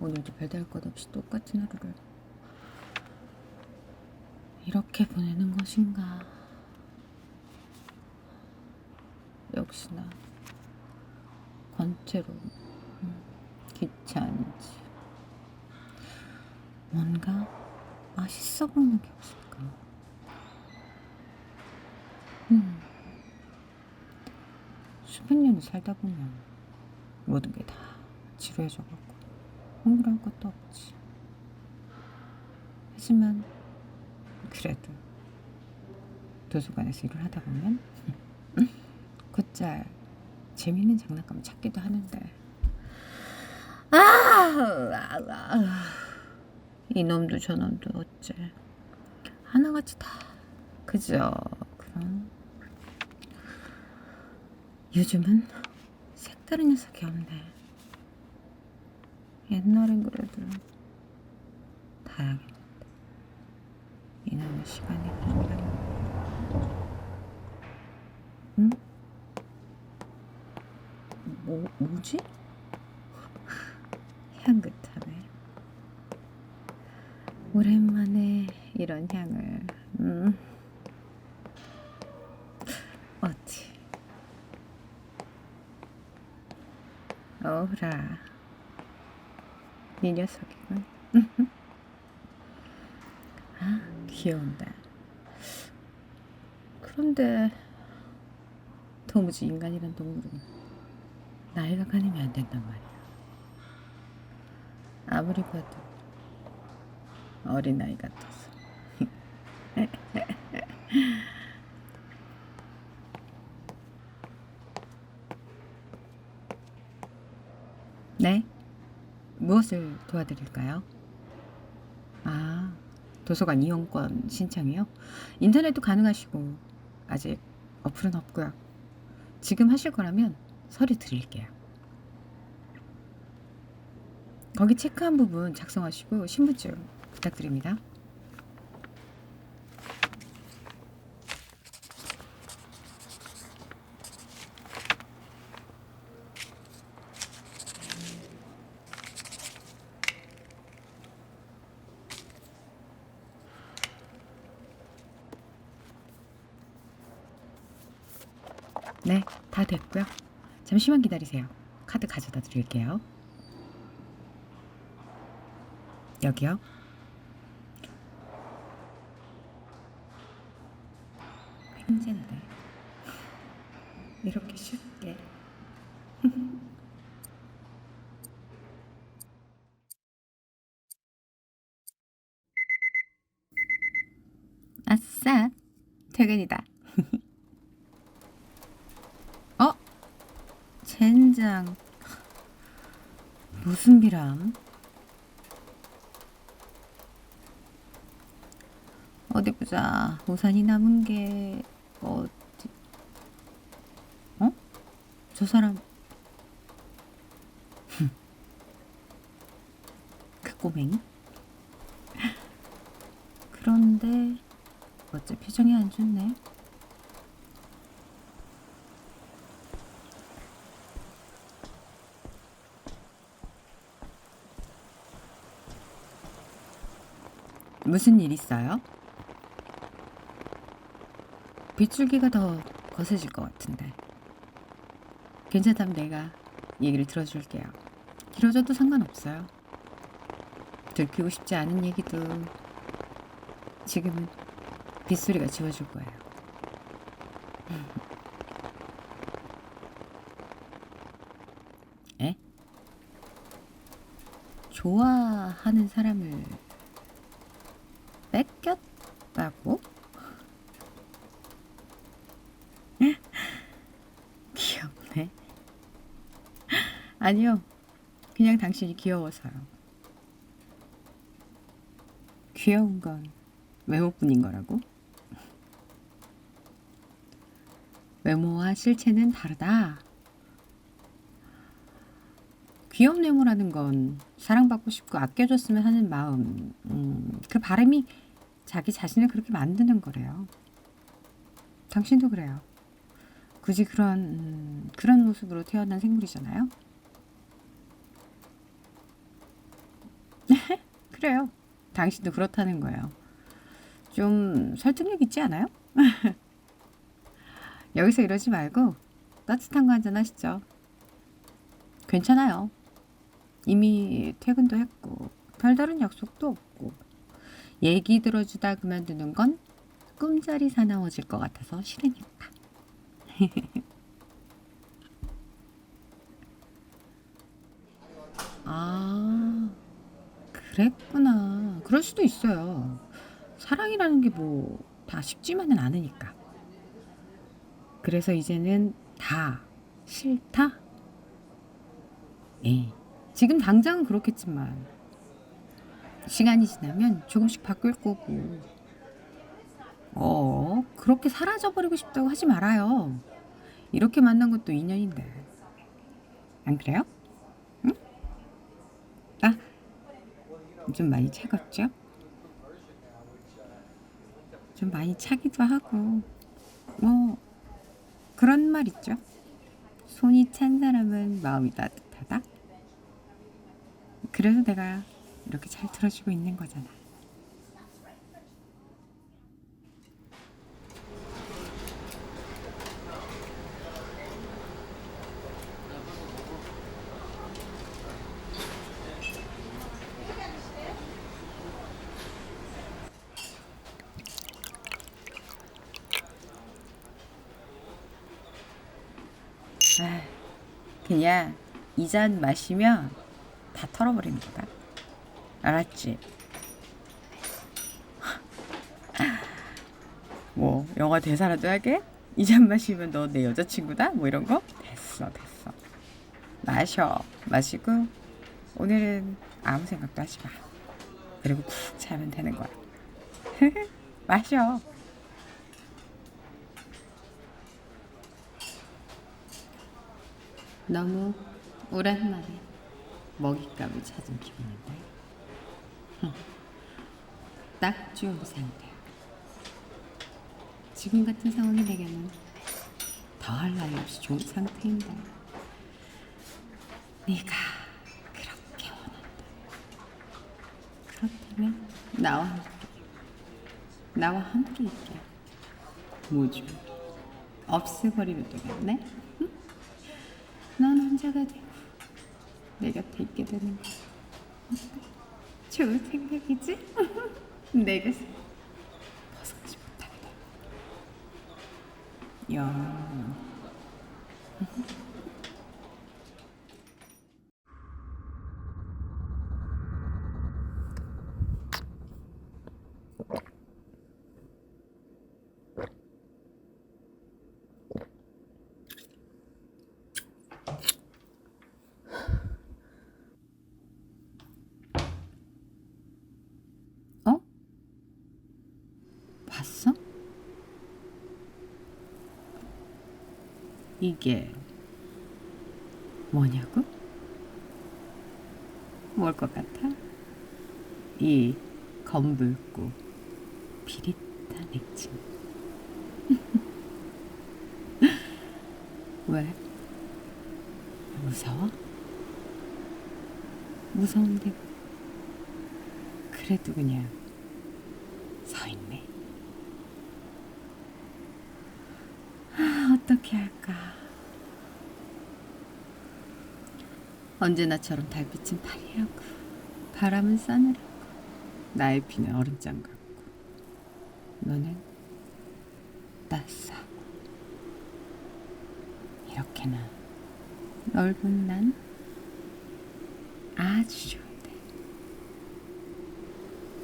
오늘도 별다를 것 없이 똑같은 하루를 이렇게 보내는 것인가? 역시나 권태로 음, 귀찮은지 뭔가 맛있어 보이는 게 없을까? 음, 수백 년을 살다 보면 모든 게 다 지루해져갖고 흥미로울 것도 없지. 하지만 그래도 도서관에서 일을 하다 보면 곧잘 재미있는 장난감을 찾기도 하는데. 아, 아, 아. 이놈도 저놈도 어째. 하나같이 다. 그죠? 그럼. 요즘은 색다른 녀석이 없네 옛날엔 그래도 다양했는데 이놈의 시간이 그런가 응? 뭐, 뭐지? 향긋하네 오랜만에 이런 향을 음. 어찌 어라 이 녀석이군 아 귀여운다 그런데 도무지 인간이란 동물은 나이가 가리면 안 된단 말이야. 아무리 봐도 어린아이 같아서 네? 무엇을 도와드릴까요? 아, 도서관 이용권 신청이요? 인터넷도 가능하시고 아직 어플은 없고요. 지금 하실 거라면 서류 드릴게요. 거기 체크한 부분 작성하시고 신분증 부탁드립니다. 네, 다 됐고요. 잠시만 기다리세요. 카드 가져다 드릴게요. 여기요. 횡재인데 이렇게 쉽게 아싸 퇴근이다 어? 젠장 무슨 비람? 어디 보자. 우산이 남은 게 어디? 어? 저 사람 그 꼬맹이? 그런데 어째 표정이 안 좋네. 무슨 일 있어요? 빗줄기가 더 거세질 것 같은데. 괜찮다면 내가 얘기를 들어줄게요. 길어져도 상관없어요. 들키고 싶지 않은 얘기도 지금은 빗소리가 지워줄 거예요. 에? 좋아하는 사람을 뺏겼다고? 귀엽네. 아니요. 그냥 당신이 귀여워서요. 귀여운 건 외모뿐인 거라고? 외모와 실체는 다르다. 귀여운 외모라는 건 사랑받고 싶고 아껴줬으면 하는 마음, 음, 그 바람이 자기 자신을 그렇게 만드는 거래요. 당신도 그래요. 굳이 그런 음, 그런 모습으로 태어난 생물이잖아요. 그래요. 당신도 그렇다는 거예요. 좀 설득력 있지 않아요? 여기서 이러지 말고 따뜻한 거 한잔 하시죠. 괜찮아요. 이미 퇴근도 했고 별다른 약속도 없고 얘기 들어주다 그만두는 건 꿈자리 사나워질 것 같아서 싫으니까. 아, 그랬구나. 그럴 수도 있어요. 사랑이라는 게 뭐 다 쉽지만은 않으니까. 그래서 이제는 다 싫다? 예. 지금 당장은 그렇겠지만 시간이 지나면 조금씩 바뀔 거고 어 그렇게 사라져 버리고 싶다고 하지 말아요. 이렇게 만난 것도 인연인데 안 그래요? 응? 아, 좀 많이 차갑죠? 좀 많이 차기도 하고 뭐 그런 말 있죠. 손이 찬 사람은 마음이 따뜻하다. 그래서 내가 이렇게 잘 들어주고 있는 거잖아. 아, 그냥 이 잔 마시면 다 털어버리는 거다. 알았지? 뭐 영화 대사라도 하게? 이 잔 마시면 너 내 여자친구다? 뭐 이런 거? 됐어 됐어. 마셔. 마시고 오늘은 아무 생각도 하지 마. 그리고 푹 자면 되는 거야. 마셔. 너무 오랜만에 먹잇감을 찾은 기분인데. 딱 좋은 상태야. 지금 같은 상황이 내게는 더할 나위 없이 좋은 상태인데. 네가 그렇게 원한다 그렇다면 나와 함께. 나와 함께 있게. 뭐죠 없애버리면 되겠네? 응? 넌 혼자가 되고 내 곁에 있게 되는 거 좋은 생각이지? 내가 벗어나지 못하게 돼. 야. 어? 봤어? 이게 뭐냐고? 뭘 것 같아? 이 검붉고 비릿한 액침. 왜? 무서워? 무서운데 그래도 그냥 서 있네. 아, 어떻게 할까? 언제나처럼 달빛은 파리하고 바람은 싸늘하고 나의 피는 얼음장 같고 너는 따스하고 이렇게나 넓은 난 아주 좋은데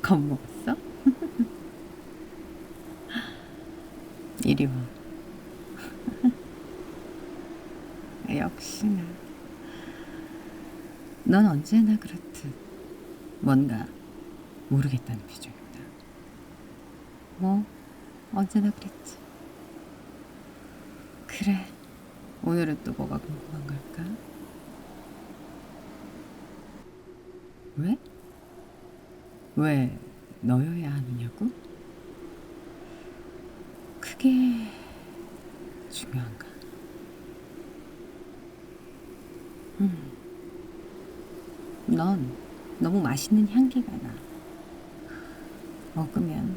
겁먹었어? 이리 와. 역시나. 넌 언제나 그렇듯 뭔가 모르겠다는 표정이다. 뭐 언제나 그랬지. 그래. 오늘은 또 뭐가 궁금한 걸까? 왜? 왜 너여야 하느냐고? 그게 중요한가? 음. 넌 너무 맛있는 향기가 나. 먹으면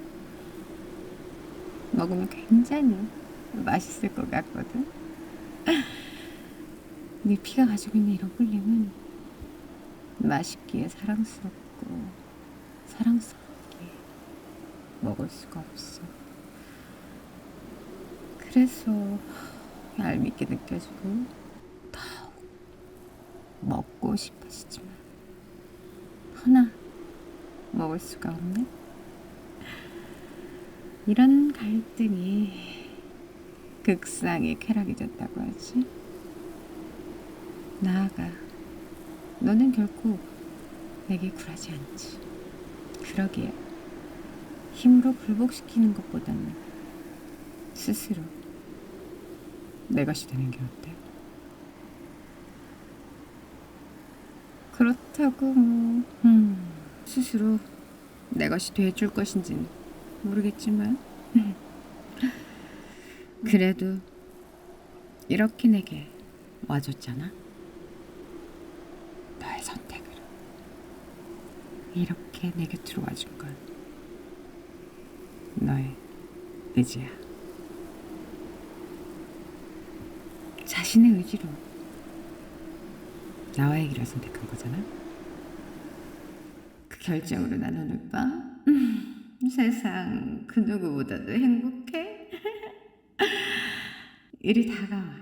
먹으면 굉장히 맛있을 것 같거든. 네 피가 가지고 있는 이런 끌림은 맛있기에 사랑스럽고 사랑스럽게 먹을 수가 없어. 그래서 얄밉게 느껴지고 먹고 싶어지지만 하나 먹을 수가 없네. 이런 갈등이 극상의 쾌락이졌다고 하지. 나아가 너는 결코 내게 굴하지 않지. 그러기에 힘으로 굴복시키는 것보다는 스스로 내 것이 되는 게 어때? 그렇다고 뭐. 음, 스스로 내 것이 돼줄 것인지는 모르겠지만. 그래도 이렇게 내게 와줬잖아. 너의 선택으로. 이렇게 내 곁으로 와준 건 너의 의지야. 자신의 의지로 나와의 길을 선택한 거잖아. 그 결정으로 난 오늘 밤 음, 세상 그 누구보다도 행복해. 이리 다가와.